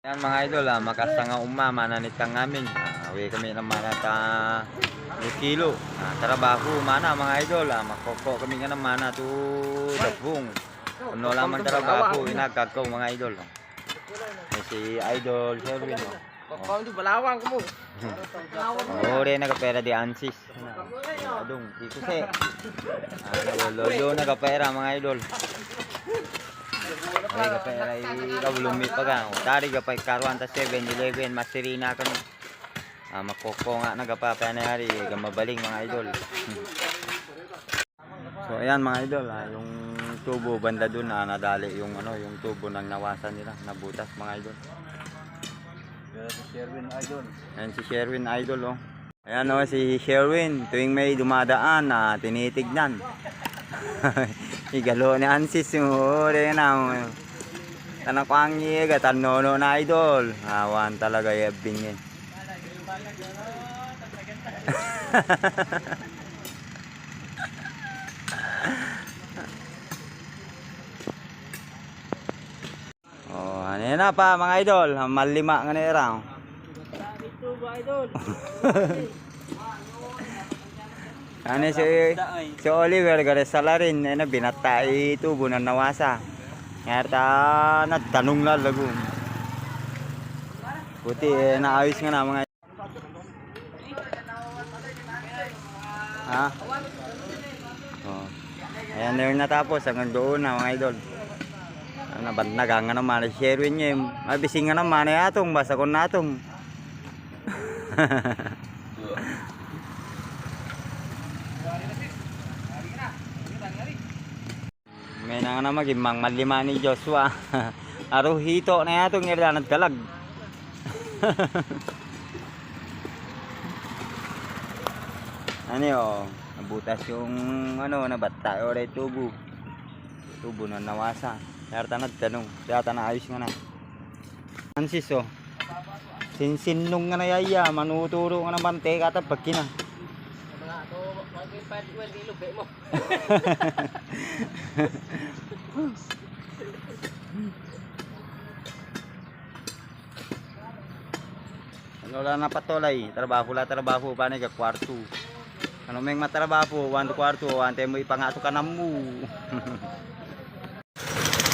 Yan mga idol, ah, makasta nga umama nanitang amin. Ah, awi kami ng mana ta kilo. Ah, trabaho mana mga idol, ah, makoko kami nga ng mana tu dabong. Ano lamang trabaho inagkakaw mga idol. May si idol Sherwin. Oh. Kau tu balawang kamu. Ore nagapera di Ansis. Adong, di ko se. Ah, lolo nagapera mga idol. Ay kapera i kabulumi pa ka. O, Dari ka pa karuan ta 7-Eleven masirina kami. Ah, makoko nga nagapapa na hari ka mabaling mga idol. So ayan mga idol, ah, yung tubo banda dun na nadali yung ano, yung tubo ng nawasan nila, nabutas mga idol. si Sherwin Idol. Ayan si Sherwin Idol oh. Ayan oh si Sherwin tuwing may dumadaan na tinitignan. Igalo ni Ansis yung ore na. oh. Tanang ko ang iga tanono na idol. Awan talaga yabing eh. Oh, ano na pa mga idol, malima nga na raw. Itu ba idol? Ano si si Oliver gare salarin na binatay tubo na nawasa. Ngarta na tanong na lagu. Puti eh, naayos nga na mga Ha? Oh. Ayan na yung natapos hanggang doon na mga idol. Ano ba nagang nga naman si Sherwin niya. Mabising nga naman ay atong basta kon natong. May na nga na magimang malima ni Joshua. Aro hito na yatong nila nagkalag. ano yun? Nabutas yung ano, nabata o ray tubo. Tubo na nawasa. Kaya tanad tanong. Kaya na ayos nga na. Ansis oh. Sinsinong nga na yaya. Manuturo nga na mantika at pagkina. Mag-pad well di lube mo. Ano lang na patolay, trabaho la trabaho pa ka kwarto. Ano may matrabaho, one to kwarto, ante mo ipangato ka na mo.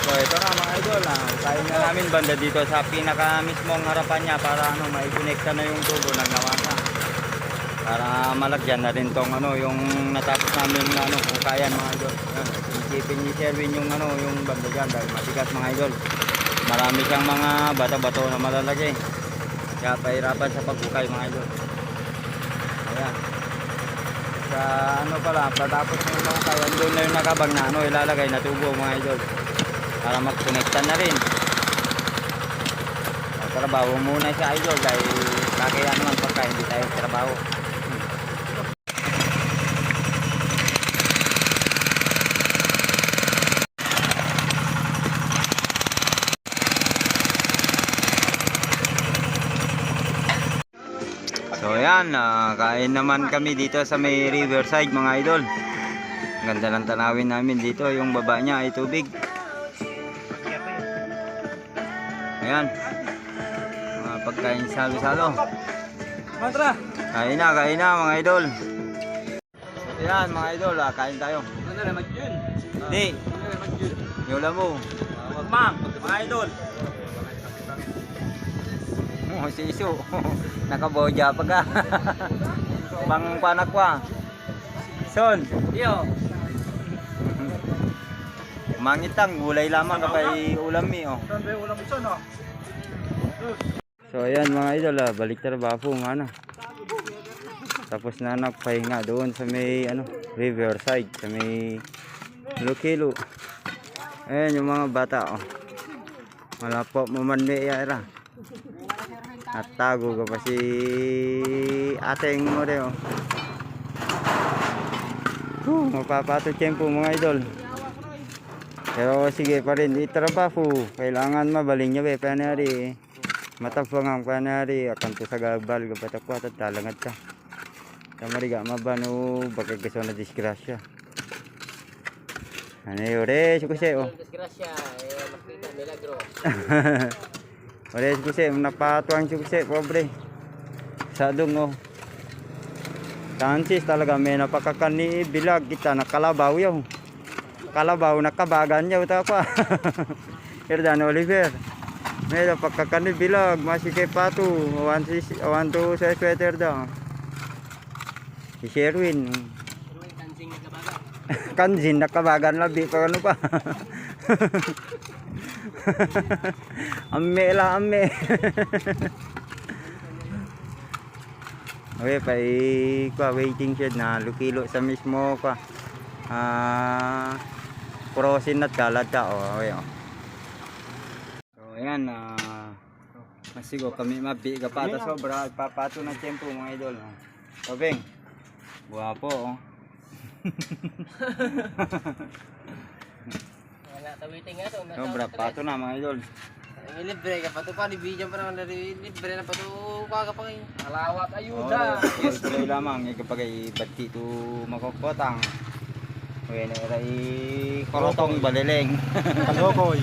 so ito na mga idol, ah. kain na namin banda dito sa pinaka mismong harapan niya para ano, maikonekta na yung tubo ng nawasa. Para malagyan na rin tong ano, yung natapos namin na ano, kukayan mga idol. Isipin ni Sherwin yung ano, yung banda dahil matigas mga idol. Marami siyang mga bata-bato na malalagay. Kaya pahirapan sa paghukay mga idol. Ayan. Sa ano pala, patapos ng mahukay, doon na yung nakabang na ano, ilalagay na tubo mga idol. Para magkonekta na rin. Ah, Trabaho muna sa idol dahil kakaya naman pagka hindi tayo trabaho. So ayan, ah, kain naman kami dito sa may riverside mga idol. Ganda ng tanawin namin dito, yung baba niya ay tubig. Ayan. Mga pagkain salo-salo. Kain na, kain na mga idol. Ayan mga idol, ah, kain tayo. Ano na magyun? Di, Ano yola mo. Mga idol. Oh, si Isu. Nakaboja pa ka. Bang panak kwa. Son, Iyo. mangitang gulay lamang kapay ulam mi oh. Yung ulam ito no? So ayan mga idol, ah, balik trabaho nga na. Tapos na nagpahinga doon sa may ano, riverside, sa may Lukilo. Ayan yung mga bata oh. Wala po mamandi yara. At tago ka pa si ating rin oh. Huh, mapapato tiyempo mga idol. Pero sige pa rin, itrabaho. Kailangan mabaling niya be, panari. Matapang ang panari, akan to sa gabal, kapatakwa, at talangad ka. Kamari ga mabano, baka kaso na disgrasya. Ano yun, re, sukusay, oh. Desgrasya, eh, makita milagro. Pares ko siya, napatuang siya siya, pobre. Sa dungo. Tansis talaga may napakakan ni bilag kita nakalabaw yaw. Kalabaw nakabagan yaw ta pa. Erdan Oliver. May napakakan ni bilag masih kay patu. Awan si awan tu sa sweater daw. Si Sherwin. Pero may kansing na kabaga. Kanjin nakabagan labi pa ano pa. amme lah amme. Okay, pa kwa waiting shed na lukilo sa mismo kwa. Ah, crossing at kalat ka oh, okay, oh. So ayan ah masigo kami mabi ka pa ta sobra papato na tempo mga idol. Oh. Tobeng. Guwapo oh. Wala tawiting nga to. Sobra pato na mga idol. Ay, libre ka pa to pa. Di video pa naman. dari- Libre na pa to. Kaga pa kayo. Alawat Oh, ayuda. yes, tuloy lamang kapag ay bati tu makokotang. Bueno, era i korotong baleleng. Kalokoy.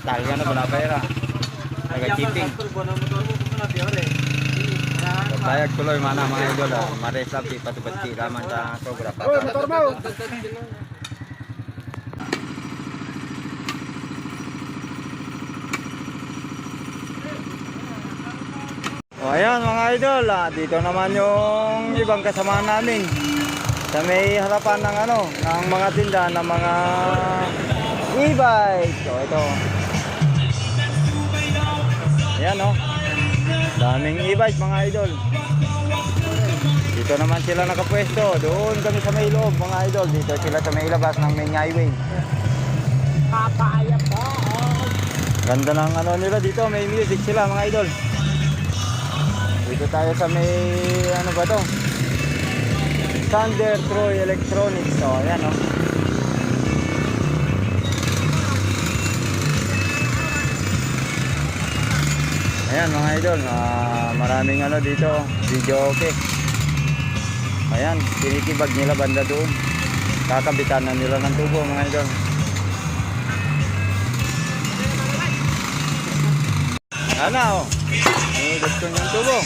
Talaga na pala pera. Taga chipping. Bayag tuloy mana mga idol. ah. Mares labi patubati laman sa sobra. Oy, motor mo! O ayan mga idol, ah, dito naman yung ibang kasama namin. Sa may harapan ng ano, ng mga tinda ng mga e-bike. So ito. Ayan oh. Daming e-bike mga idol. Dito naman sila nakapwesto. Doon kami sa may loob mga idol. Dito sila sa may labas ng main highway. Papaya po. Ganda ng ano nila dito, may music sila mga idol. Dito tayo sa may ano ba to? Thunder Troy Electronics. So, ayan oh. Ayan mga idol, ah, maraming ano dito, video okay. Ayan, tinitibag nila banda doon. Kakabitan na nila ng tubo mga idol. Ano oh? May gusto niyong tubo.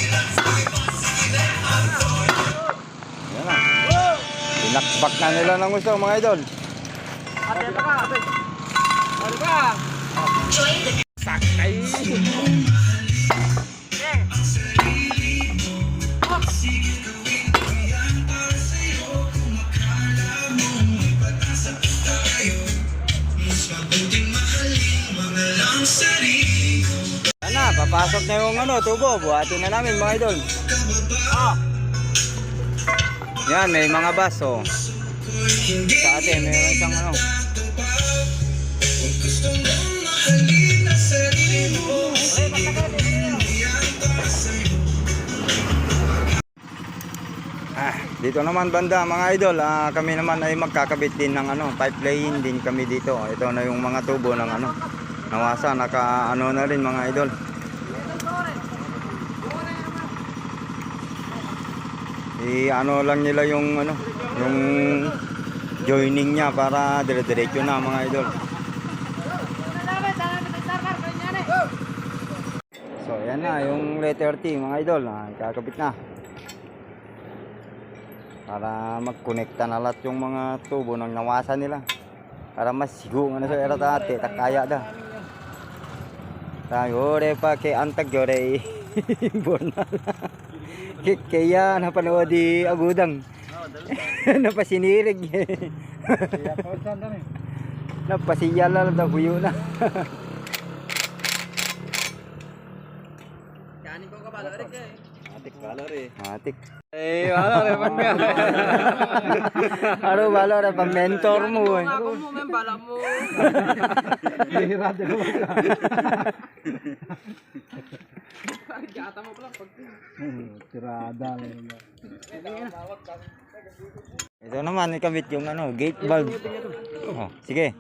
Yan na. Pinakbak na nila ng gusto mga idol. Ate ka. Ano ka? Sakay. Yan na, papasok na yung ano, tubo. Buhatin na namin mga idol. Yan, may mga bus oh. Sa atin, mayroon isang ano. Ah, dito naman banda mga idol, ah, kami naman ay magkakabit din ng ano, pipeline din kami dito. Ito na yung mga tubo ng ano, nawasa, naka ano na rin mga idol. I ano lang nila yung ano, yung joining niya para dire-diretso na mga idol. So yan na yung letter T mga idol, ah, kakabit na. Para magkonekta na lahat yung mga tubo ng nawasa nila. Para mas sigo nga na sa era tate, takaya da. Tayo re pa kay antag yore bonal. Kaya napanood di agudang. Napasinirig. Napasiyala lang daw kuyo na. Kanin ko ka ba? Eh. Atik valor eh. Matik. Eh, wala rin pag Ano wala rin pag mentor mo eh. Ako mo, men, bala mo. Hira din mo ka. Gata mo pala. Pag Tirada lang. Ito naman, ikabit yung ano, gate valve. Oh, sige.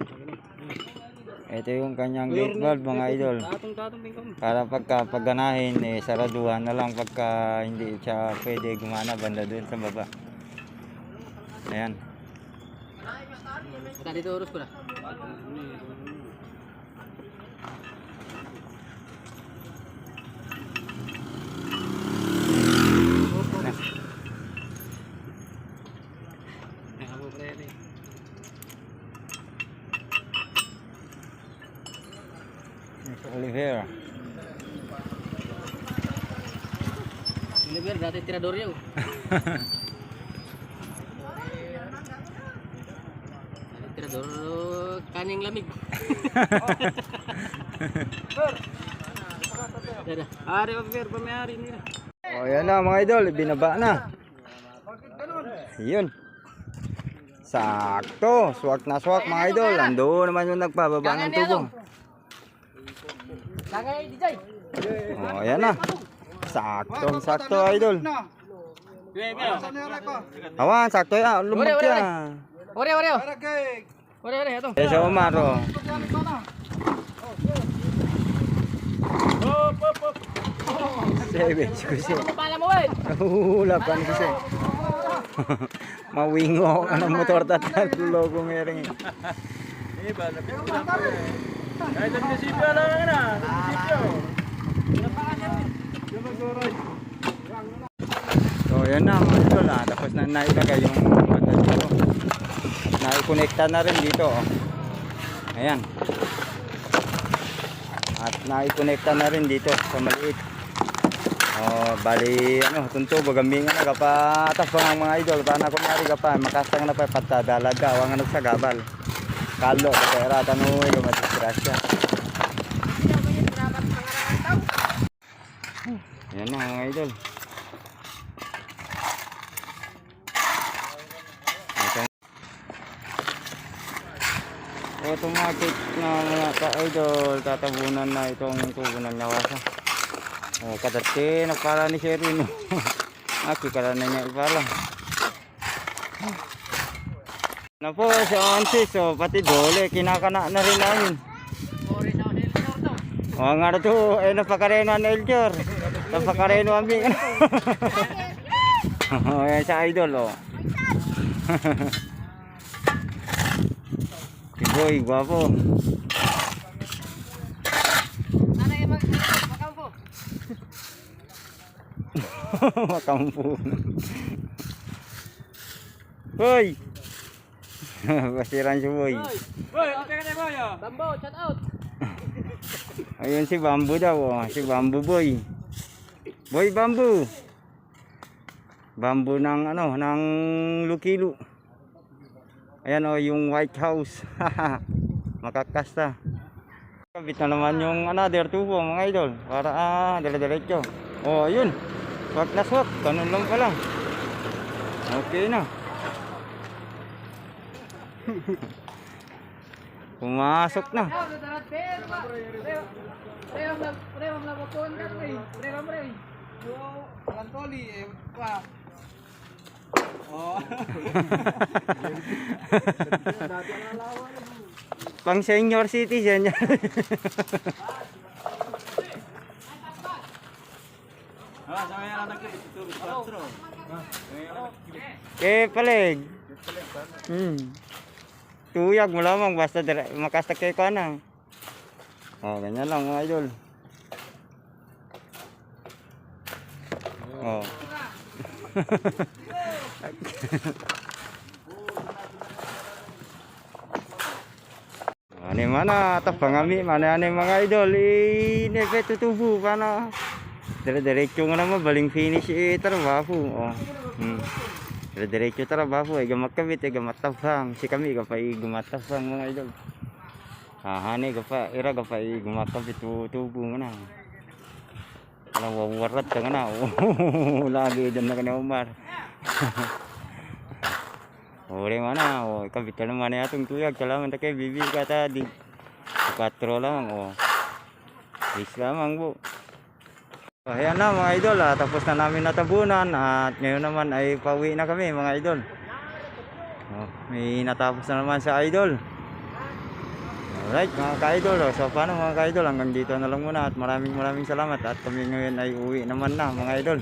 Ito yung kanyang gate valve mga idol. Para pagka pagganahin, eh, saraduhan na lang pagka hindi siya pwede gumana banda doon sa baba. Ayan. Dito oras ko na. Oliver. Oliver, dati tirador yun. tirador, kaning lamig. Dada. Ari, Oliver, pamayari nila. O yan na mga idol, binaba na. Yun. Sakto, swak na swak mga idol. Ando naman yung nagpababa ng tubo. Langay, DJ. O yan na. Sakto, sakto idol. Awan, sakto yan. Lumot Ore, ore, ore. yan. Ore, ore. Ore, ore, ito. Eh, sa Omar, o. Seven, kasi. Pala mo, eh. Nahuhulap ka ni kasi. Mawingo ka ng motor tatal logo ngering. So yan na mga idol ah. Tapos na nailagay yung banda dito. Naikonekta na rin dito oh. Ayan. At naikonekta na rin dito sa maliit. Oh, bali ano, tunto bagambingan na kapa atas pa ang mga idol para kung nari ka pa makastang na pa patadalad ka wang ano sa gabal. Kalo pera tanu ilo matisgrasya. Yan na mga idol. Automatic na mga ka-idol, tatabunan na itong tubo ng lawasa. Oh, kadati nagpala ni Sherino. Aki kala na niya ipala. Na po sa ansis, so pati dole kinakana na rin namin. Ore, sa Oliver to. O nga na to, eh napakareno ang Eljor. Napakareno ang bing. Oh, yan sa idol oh. Si Boy, gwapo. Ano yung mag- makampo? Boy! Basiran si Boy. Boy, ano ka na, boy? Tambo, shout out. Ayun si Bambu daw, oh. si Bambu Boy. Boy Bambu. Bambu ng ano, ng Lukilu. Ayan oh, yung White House. Makakasta. Kabit na naman yung another tubo mga idol. Para ah, dire-diretso. Oh, ayun. Swak na swak. Ganun lang pala. Okay na. Pumasok na. Pang senior citizen yan. Eh, palig. Hmm. Tuyag mo lamang basta dire- makasta kay ka na. Oh, ganyan lang mga idol. Oh. Ano mana atas pangami mana ane mga idol ini pe tutubu pana dire diretso nga naman baling finish eh trabaho oh hmm. Dire diretso trabaho ay gamat kabit ay gamat tabang si kami gapay gamat tabang mga idol. Hahani gapa ira gapay gamat kabit tutubu nga na. Alam wawarat ka na. Oh lagi dyan na ka na umar Ore mana oh kapital mana ya tung tuyag. Kalaman ta kay bibi kata di katro lang oh. Is lamang bu. Ayan na mga idol ah, tapos na namin natabunan at ngayon naman ay pauwi na kami mga idol. Oh, may natapos na naman sa idol. Alright mga ka-idol, oh. so paano mga ka-idol hanggang dito na lang muna at maraming maraming salamat at kami ngayon ay uwi naman na mga idol.